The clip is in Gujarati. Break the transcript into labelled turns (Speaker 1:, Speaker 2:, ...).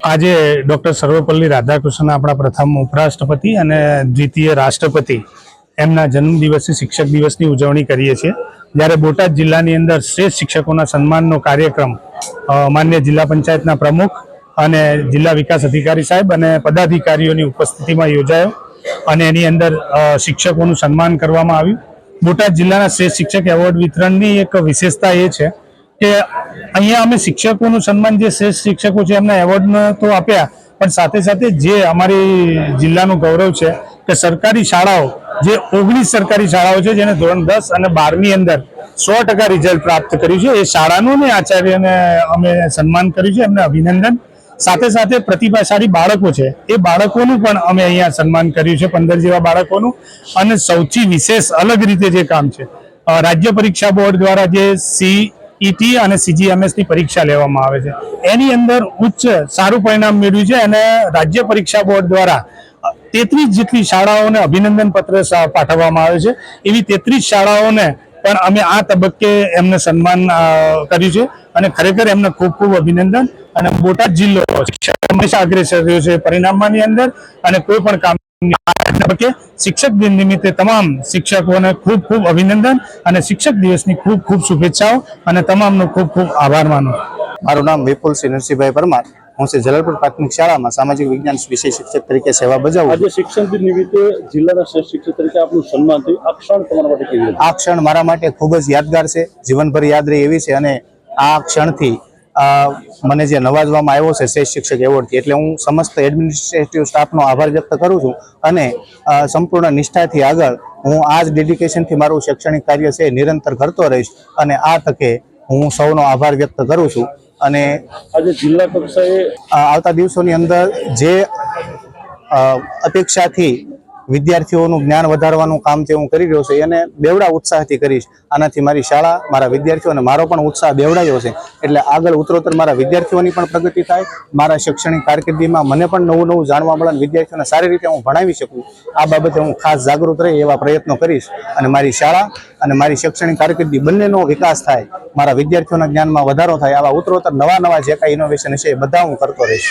Speaker 1: આજે ડૉક્ટર સર્વપલ્લી રાધાકૃષ્ણ આપણા પ્રથમ ઉપરાષ્ટ્રપતિ અને દ્વિતીય રાષ્ટ્રપતિ એમના જન્મદિવસે શિક્ષક દિવસની ઉજવણી કરીએ છીએ. જ્યારે બોટાદ જિલ્લાની અંદર શ્રેષ્ઠ શિક્ષકોના સન્માનનો કાર્યક્રમ માન્ય જિલ્લા પંચાયતના પ્રમુખ અને જિલ્લા વિકાસ અધિકારી સાહેબ અને પદાધિકારીઓની ઉપસ્થિતિમાં યોજાયો અને એની અંદર શિક્ષકોનું સન્માન કરવામાં આવ્યું. બોટાદ જિલ્લાના શ્રેષ્ઠ શિક્ષક એવોર્ડ વિતરણની એક વિશેષતા એ છે કે અહીંયા અમે શિક્ષકોનું સન્માન જે શ્રેષ્ઠ શિક્ષકો છે એમને એવોર્ડ તો આપ્યા, પણ સાથે સાથે જે અમારી જિલ્લાનું ગૌરવ છે કે સરકારી શાળાઓ, જે ઓગણીસ સરકારી શાળાઓ છે જેને ધોરણ દસ અને બારની અંદર સો ટકા રિઝલ્ટ પ્રાપ્ત કર્યું છે, એ શાળાનું ને આચાર્યને અમે સન્માન કર્યું છે, એમને અભિનંદન. સાથે સાથે પ્રતિભાશાળી બાળકો છે, એ બાળકોનું પણ અમે અહીંયા સન્માન કર્યું છે, પંદર જેવા બાળકોનું. અને સૌથી વિશેષ અલગ રીતે જે કામ છે રાજ્ય પરીક્ષા બોર્ડ દ્વારા જે સીઈટી અને સીજીએમએસની પરીક્ષા લેવામાં આવે છે. એની અંદર ઉચ્ચ સારું પરિણામ મેળવ્યું છે અને રાજ્ય પરીક્ષા બોર્ડ દ્વારા તેત્રીસ જેટલી શાળાઓને અભિનંદન પત્ર પાઠવવામાં આવે છે. એવી તેત્રીસ શાળાઓને પણ અમે આ તબક્કે એમને સન્માન કર્યું છે અને ખરેખર એમને ખૂબ ખૂબ અભિનંદન અને બોટાદ જિલ્લો હંમેશા અગ્રેસર રહ્યો છે પરિણામમાંની અંદર અને કોઈ પણ કામ તબક્કે શિક્ષક દિન નિમિત્તે તમામ શિક્ષકોને ખૂબ ખૂબ અભિનંદન અને શિક્ષક દિવસની ખૂબ ખૂબ શુભેચ્છાઓ અને તમામનો ખૂબ ખૂબ આભાર માનું
Speaker 2: મારું નામ વિપુલસિંહ નરસિંહભાઈ પરમાર. હું શ્રી જલાલપુર પ્રાથમિક શાળામાં સામાજિક વિજ્ઞાન વિષય શિક્ષક તરીકે સેવા બજાવું છું.
Speaker 3: આજે શિક્ષણ દિન નિમિત્તે જિલ્લાના શ્રેષ્ઠ શિક્ષક તરીકે આપનું સન્માન થયું. આ ક્ષણ તમારા માટે કેવી
Speaker 2: આ ક્ષણ મારા માટે ખૂબ જ યાદગાર છે. જીવનભર યાદ રહી એવી છે અને આ ક્ષણથી મને જે નવાજવામાં આવ્યો છે શ્રેષ્ઠ શિક્ષક એવોર્ડથી એટલે હું સમસ્ત એડમિનિસ્ટ્રેટિવ સ્ટાફનો આભાર વ્યક્ત કરું છું અને સંપૂર્ણ નિષ્ઠાથી આગળ હું આ જ ડેડિકેશનથી મારું શૈક્ષણિક કાર્ય છે નિરંતર કરતો રહીશ અને આ તકે હું સૌનો આભાર વ્યક્ત કરું છું. અને
Speaker 3: આજે જિલ્લા કક્ષાએ
Speaker 2: આવતા દિવસોની અંદર જે અપેક્ષાથી વિદ્યાર્થીઓનું જ્ઞાન વધારવાનું કામ જે હું કરી રહ્યો છું, એને બેવડા ઉત્સાહથી કરીશ. આનાથી મારી શાળા, મારા વિદ્યાર્થીઓ અને મારો પણ ઉત્સાહ બેવડાયો છે. એટલે આગળ ઉત્તરોત્તર મારા વિદ્યાર્થીઓની પણ પ્રગતિ થાય, મારા શૈક્ષણિક કારકિર્દીમાં મને પણ નવું નવું જાણવા મળે વિદ્યાર્થીઓને સારી રીતે હું ભણાવી શકું. આ બાબતે હું ખાસ જાગૃત રહી એવા પ્રયત્નો કરીશ અને મારી શાળા અને મારી શૈક્ષણિક કારકિર્દી બંનેનો વિકાસ થાય, મારા વિદ્યાર્થીઓના જ્ઞાનમાં વધારો થાય, આવા ઉત્તરોત્તર નવા નવા જે કાંઈ ઇનોવેશન છે એ બધા હું કરતો રહીશ.